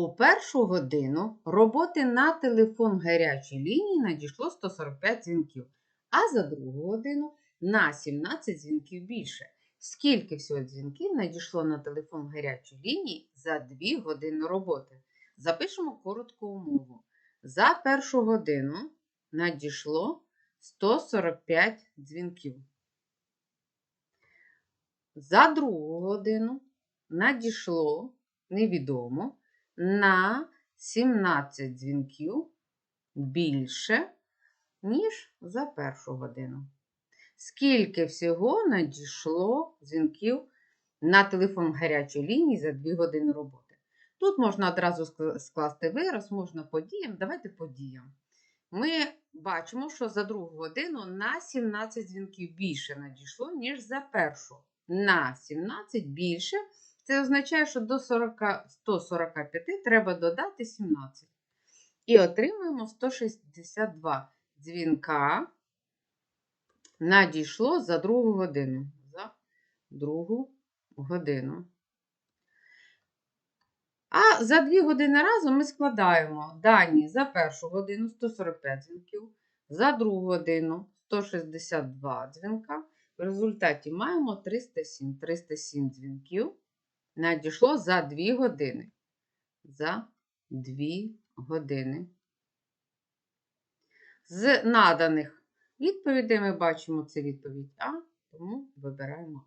У першу годину роботи на телефон гарячої лінії надійшло 145 дзвінків, а за другу годину на 17 дзвінків більше. Скільки всього дзвінків надійшло на телефон гарячої лінії за 2 години роботи? Запишемо коротку умову. За першу годину надійшло 145 дзвінків. За другу годину надійшло невідомо на 17 дзвінків більше, ніж за першу годину. Скільки всього надійшло дзвінків на телефон гарячої лінії за 2 години роботи? Тут можна одразу скласти вираз, можна по діям. Давайте по діям. Ми бачимо, що за другу годину на 17 дзвінків більше надійшло, ніж за першу. На 17 більше. Це означає, що до 40, 145 треба додати 17. І отримуємо 162 дзвінка. Надійшло за другу годину. За другу годину. А за 2 години разом ми складаємо дані за першу годину 145 дзвінків, за другу годину 162 дзвінка. В результаті маємо 307. 307 дзвінків надійшло за 2 години. За 2 години. З наданих відповідей ми бачимо це відповідь А, тому вибираємо